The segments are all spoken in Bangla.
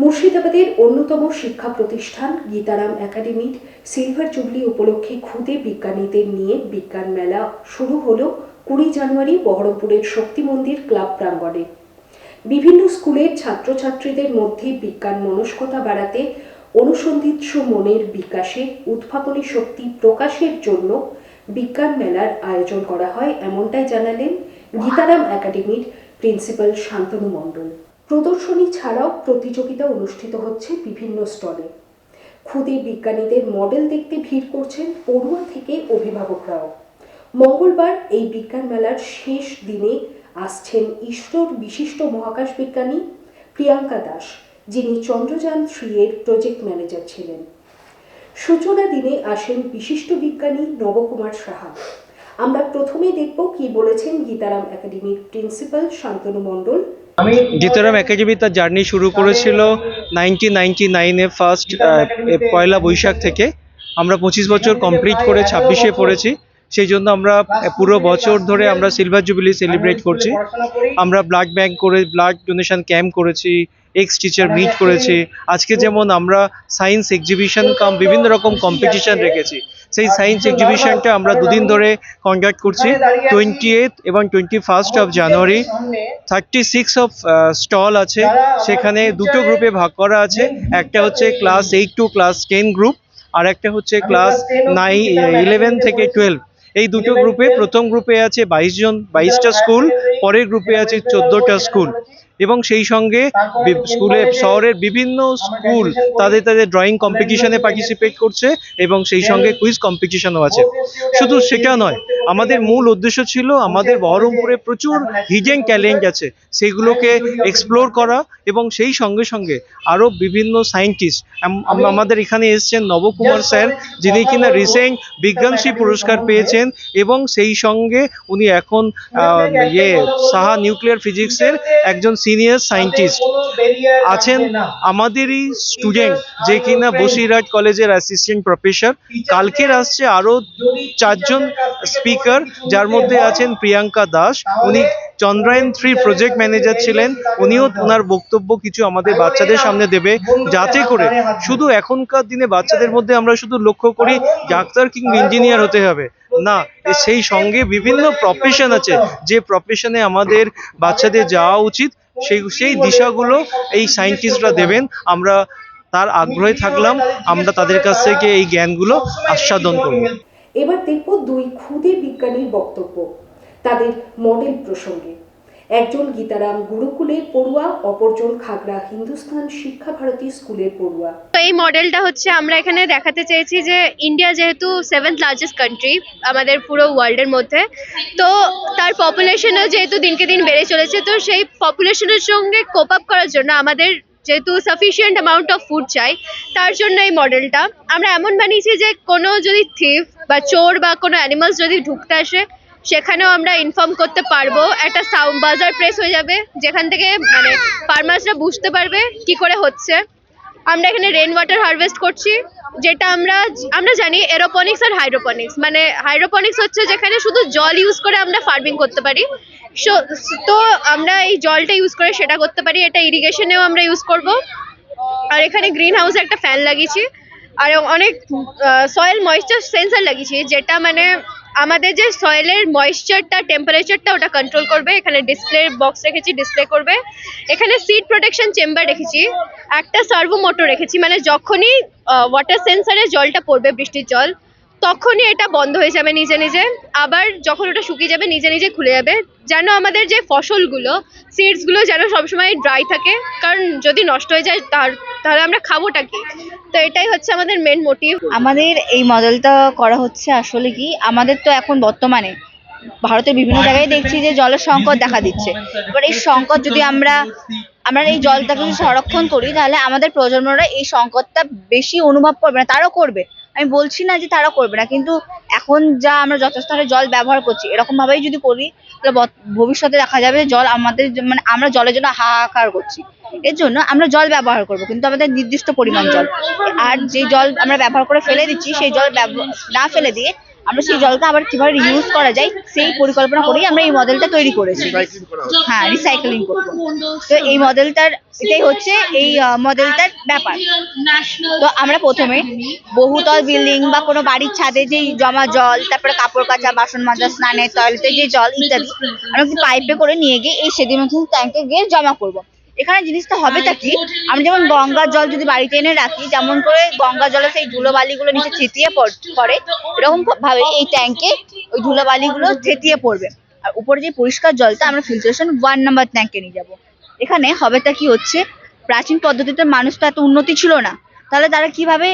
মুর্শিদাবাদের অন্যতম শিক্ষা প্রতিষ্ঠান গীতারাম একাডেমির সিলভার জুবলি উপলক্ষে খুদে বিজ্ঞানীদের নিয়ে বিজ্ঞান মেলা শুরু হলো কুড়ি জানুয়ারি বহরমপুরের শক্তি মন্দির ক্লাব প্রাঙ্গণে। বিভিন্ন স্কুলের ছাত্রছাত্রীদের মধ্যে বিজ্ঞান মনস্কতা বাড়াতে অনুসন্ধিৎস মনের বিকাশে উদ্ভাবনী শক্তি প্রকাশের জন্য বিজ্ঞান মেলার আয়োজন করা হয়, এমনটাই জানালেন গীতারাম একাডেমির প্রিন্সিপাল শান্তনু মণ্ডল। প্রদর্শনী ছাড়াও প্রতিযোগিতা অনুষ্ঠিত হচ্ছে বিভিন্ন স্টলে। খুদে বিজ্ঞানীদের মডেল দেখতে ভিড় করছেন পড়ুয়া থেকে অভিভাবকরাও। মঙ্গলবার এই বিজ্ঞান মেলার শেষ দিনে আসছেন ইসরোর বিশিষ্ট মহাকাশ বিজ্ঞানী প্রিয়াঙ্কা দাস, যিনি চন্দ্রযান থ্রি এর প্রজেক্ট ম্যানেজার ছিলেন। সূচনা দিনে আসেন বিশিষ্ট বিজ্ঞানী নবকুমার সাহা। আমরা প্রথমে দেখব কি বলেছেন গীতারাম একাডেমির প্রিন্সিপাল শান্তনু মণ্ডল গীতারাম একাডেমি তার জার্নি শুরু করেছিল নাইনটিন নাইনটি নাইনে ফার্স্ট পয়লা বৈশাখ থেকে। আমরা পঁচিশ বছর কমপ্লিট করে ছাব্বিশে পড়েছি। সেই জন্য আমরা পুরো বছর ধরে আমরা সিলভার জুবিলি সেলিব্রেট করছি। আমরা ব্লাড ব্যাংক করে, ব্লাড ডোনেশন ক্যাম্প করেছি, এক্স টিচার মিট করেছি। আজকে যেমন আমরা সায়েন্স এক্সিবিশন কাম বিভিন্ন রকম কম্পিটিশন রেখেছি। সেই সায়েন্স এক্সিবিশনটা আমরা দুদিন ধরে কন্ডাক্ট করছি টোয়েন্টি এইথ এবং twenty first of January thirty six of stall আছে, সেখানে দুটো গ্রুপে ভাগ করা আছে, একটা হচ্ছে class eight to class ten group আর একটা হচ্ছে ক্লাস নাইন ইলেভেন থেকে টুয়েলভ এই দুটো গ্রুপে প্রথম গ্রুপে আছে বাইশ জন, বাইশটা স্কুল পরের গ্রুপে আছে চোদ্দোটা স্কুল এবং সেই সঙ্গে স্কুলে, শহরের বিভিন্ন স্কুল তাদের তাদের ড্রয়িং কম্পিটিশনে পার্টিসিপেট করছে এবং সেই সঙ্গে কুইজ কম্পিটিশনও আছে। শুধু সেটা নয়, আমাদের মূল উদ্দেশ্য ছিল আমাদের বহরমপুরে প্রচুর হিডেন ট্যালেন্ট আছে, সেগুলোকে এক্সপ্লোর করা এবং সেই সঙ্গে সঙ্গে আরও বিভিন্ন সায়েন্টিস্ট আমাদের এখানে এসেছেন নবকুমার স্যার, যিনি কিনা রিসেন্ট বিজ্ঞানশ্রী পুরস্কার পেয়েছেন এবং সেই সঙ্গে উনি এখন ইয়ে সাহা নিউক্লিয়ার ফিজিক্সের একজন সিনিয়র সায়েন্টিস্ট আছেন আমাদেরই স্টুডেন্ট যে কিনা বসিরহাট কলেজের অ্যাসিস্ট্যান্ট প্রফেসর কালকের আসছে আরও চারজন স্পিকার যার মধ্যে আছেন প্রিয়াঙ্কা দাস। উনি চন্দ্রায়ন থ্রি প্রজেক্ট ম্যানেজার ছিলেন। উনিও ওনার বক্তব্য কিছু আমাদের বাচ্চাদের সামনে দেবে, যাতে করে শুধু এখনকার দিনে বাচ্চাদের মধ্যে আমরা শুধু লক্ষ্য করি, ডাক্তার কিংবা ইঞ্জিনিয়ার হতে হবে। না সেই সঙ্গে বিভিন্ন প্রফেশন আছে। যে প্রফেশনে আমাদের বাচ্চাদের যাওয়া উচিত। সেই সেই দিশাগুলো এই সায়েন্টিস্টরা দেবেন। আমরা তার আগ্রহে থাকলাম, আমরা তাদের কাছ থেকে এই জ্ঞানগুলো আস্বাদন করব। এবার দেখব দুই খুদে বিজ্ঞানীর বক্তব্য, তাদের মডেল প্রসঙ্গে। একজন গীতারাম গুরুকুলের পড়ুয়া, অপরজন খাগড়া হিন্দুস্তান শিক্ষা ভারতী স্কুলের পড়ুয়া। তো এই মডেলটা হচ্ছে আমরা এখানে দেখাতে চেয়েছি যে ইন্ডিয়া যেহেতু সেভেন্থ লার্জেস্ট কান্ট্রি আমাদের পুরো ওয়ার্ল্ডের মধ্যে, তো তার পপুলেশনও যেহেতু দিনকে দিন বেড়ে চলেছে, তো সেই পপুলেশনের সঙ্গে কোপ আপ করার জন্য আমাদের যেহেতু সাফিসিয়েন্ট অ্যামাউন্ট অফ ফুড চাই, তার জন্য এই মডেলটা। আমরা এমন বানিয়েছি যে কোনো যদি থিফ বা চোর বা কোনো অ্যানিমালস যদি ঢুকতে আসে সেখানেও আমরা ইনফর্ম করতে পারব। একটা সাউন্ড বাজার প্রেস হয়ে যাবে, যেখান থেকে মানে ফার্মার্সরা বুঝতে পারবে কি করে হচ্ছে। আমরা এখানে রেন ওয়াটার হারভেস্ট করছি, যেটা আমরা আমরা জানি এরোপনিক্স আর হাইড্রোপনিক্স মানে হাইড্রোপনিক্স হচ্ছে যেখানে শুধু জল ইউজ করে আমরা ফার্মিং করতে পারি। So- তো আমরা এই জলটা ইউজ করে সেটা করতে পারি। এটা ইরিগেশনেও আমরা ইউজ করব। আর এখানে গ্রিন হাউসে একটা ফ্যান লাগিয়েছি। আর অনেক সয়েল ময়েশ্চার সেন্সার লাগিয়েছি, যেটা মানে আমাদের যে সয়েলের ময়েশ্চারটা টেম্পারেচারটা ওটা কন্ট্রোল করবে। এখানে ডিসপ্লে বক্স রেখেছি ডিসপ্লে করবে। এখানে সিট প্রোটেকশন চেম্বার রেখেছি। একটা সার্ভো মোটর রেখেছি। মানে যখনই ওয়াটার সেন্সারে জলটা পড়বে, বৃষ্টির জল তখনই এটা বন্ধ হয়ে যাবে নিজে নিজে। আবার যখন ওটা শুকিয়ে যাবে নিজে নিজে খুলে যাবে। যেন আমাদের যে ফসলগুলো সিডসগুলো যেন সবসময় ড্রাই থাকে। কারণ যদি নষ্ট হয়ে যায় তার তাহলে আমরা খাবোটা কি? তো এটাই হচ্ছে আমাদের মেন মোটিভ আমাদের এই মডেলটা করা হচ্ছে আসলে কি আমাদের তো এখন বর্তমানে ভারতের বিভিন্ন জায়গায় দেখছি যে জলের সংকট দেখা দিচ্ছে। এবার এই সংকট যদি আমরা আমরা এই জলটাকে যদি সংরক্ষণ করি তাহলে আমাদের প্রজন্মরা এই সংকটটা বেশি অনুভব করবে না তারাও করবে। আমি বলছি না যে তারা করবে না, কিন্তু এখন যা আমরা যথেষ্ট হারে জল ব্যবহার করছি, এরকম ভাবেই যদি করি, তাহলে ভবিষ্যতে দেখা যাবে জল আমাদের মানে আমরা জলের জন্য হাহাকার করছি। এর জন্য আমরা জল ব্যবহার করব, কিন্তু আমাদের নির্দিষ্ট পরিমাণ জল। আর যে জল আমরা ব্যবহার করে ফেলে দিচ্ছি, সেই জল না ফেলে দিয়ে আমরা সেই জলটা আবার কীভাবে ইউজ করা যায় সেই পরিকল্পনা করেই আমরা এই মডেলটা তৈরি করেছি। হ্যাঁ রিসাইকেলিং করব। তো এই মডেলটার এটাই হচ্ছে এই মডেলটার ব্যাপার। তো আমরা প্রথমে বহুতল বিল্ডিং বা কোনো বাড়ির ছাদে যেই জমা জল তারপরে কাপড় কাচা বাসন মাজা স্নানের টয়লেটের যে জল ইত্যাদি আমরা পাইপে করে নিয়ে গিয়ে এই সেদিমেন্টাল ট্যাঙ্কে গিয়ে জমা করব। এখানে জিনিসটা হবেটা কি? আমি যেমন গঙ্গার জল যদি বাড়িতে এনে রাখি যেমন করে গঙ্গা জলে সেই ধুলো বালিগুলো নিচে ছিটিয়ে পড়- এরকম ভাবে এই ট্যাঙ্কে ওই ধুলো বালিগুলো ছিটিয়ে পড়বে। আর উপরে যে পরিষ্কার জলটা আমরা ফিল্টারেশন ওয়ান নাম্বার ট্যাঙ্কে নিয়ে যাব। এখানে হবেটা কি হচ্ছে? প্রাচীন পদ্ধতিতে মানুষ তো এত উন্নতি ছিল না। তাহলে তারা কীভাবে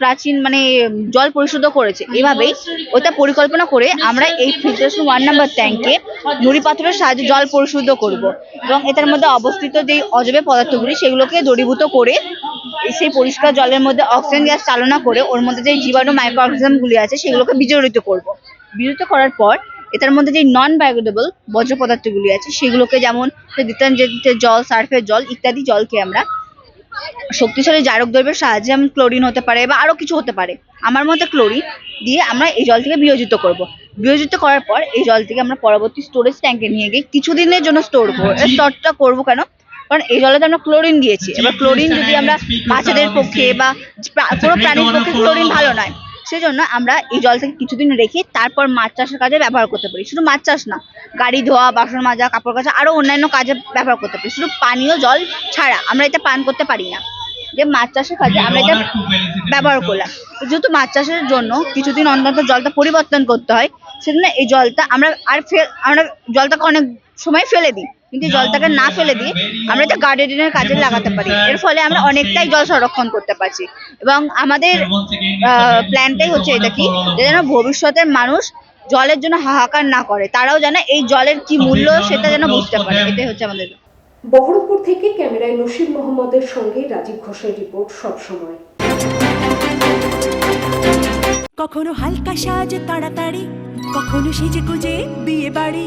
প্রাচীন মানে জল পরিশুদ্ধ করেছে? এভাবেই ওটা পরিকল্পনা করে আমরা এই ফিল্টারেশন ওয়ান নাম্বার ট্যাঙ্কে নুড়ি পাথরের সাহায্যে জল পরিশুদ্ধ করব। এবং এটার মধ্যে অবস্থিত যে অজবে পদার্থগুলি, সেগুলোকে দূরীভূত করে সেই পরিষ্কার জলের মধ্যে অক্সিজেন গ্যাস চালনা করে ওর মধ্যে যে জীবাণু মাইক্রো অর্গানিজমগুলি আছে, সেগুলোকে বিজড়িত করব। বিজড়িত করার পর এটার মধ্যে যে নন বায়োডিগ্রেডেবল বর্জ্য পদার্থগুলি আছে, সেগুলোকে যেমন ডিটারজেন্টের জল সার্ফের জল ইত্যাদি জলকে আমরা শক্তিশালী জারক দ্রব্যের সাহায্যে যেমন ক্লোরিন হতে পারে বা আরও কিছু হতে পারে। আমার মতে ক্লোরিন দিয়ে আমরা এই জল থেকে বিয়োজিত করব। বিয়োজিত করার পর এই জল থেকে আমরা পরবর্তী স্টোরেজ ট্যাঙ্কে নিয়ে গিয়ে কিছুদিনের জন্য স্টোর করব। স্টোরটা করব কেন? কারণ এই জলে তো আমরা ক্লোরিন দিয়েছি। এবার ক্লোরিন যদি আমরা বাচ্চাদের পক্ষে বা কোনো প্রাণীর পক্ষে ক্লোরিন ভালো নয়। সেজন্য আমরা এই জল থেকে কিছুদিন রেখে তারপর মাছ চাষের কাজে ব্যবহার করতে পারি। শুধু মাছ চাষ না, গাড়ি ধোয়া, বাসন মাজা, কাপড় কাচা, আরও অন্যান্য কাজে ব্যবহার করতে পারি। শুধু পানীয় জল ছাড়া আমরা এটা পান করতে পারি না। যে মাছ চাষের কাজে আমরা এটা ব্যবহার করলাম। যেহেতু মাছ চাষের জন্য কিছুদিন অন্তত জলটা পরিবর্তন করতে হয়, সেজন্য এই জলটা আমরা আর ফে- আমরা জলটাকে অনেক সময় ফেলে দিই। কিন্তু জলটাকে না ফেলে দিয়ে আমরা এটা গার্ডেনের কাজে লাগাতে পারি। এর ফলে আমরা অনেকটাই জল সংরক্ষণ করতে পারছি। এবং আমাদের প্ল্যানটাই হচ্ছে এটা কি? যে যেন ভবিষ্যতের মানুষ জলের জন্য হাহাকার না করে। তারাও যেন এই জলের কি মূল্য সেটা যেন বুঝতে পারে। এটাই হচ্ছে আমাদের বহরমপুর থেকে ক্যামেরায় নসির মোহাম্মদের সঙ্গে রাজীব ঘোষের রিপোর্ট সবসময়। কখনো হালকা সাজে তাড়াতাড়ি কখনো সেজে গুজে বিয়ে বাড়ি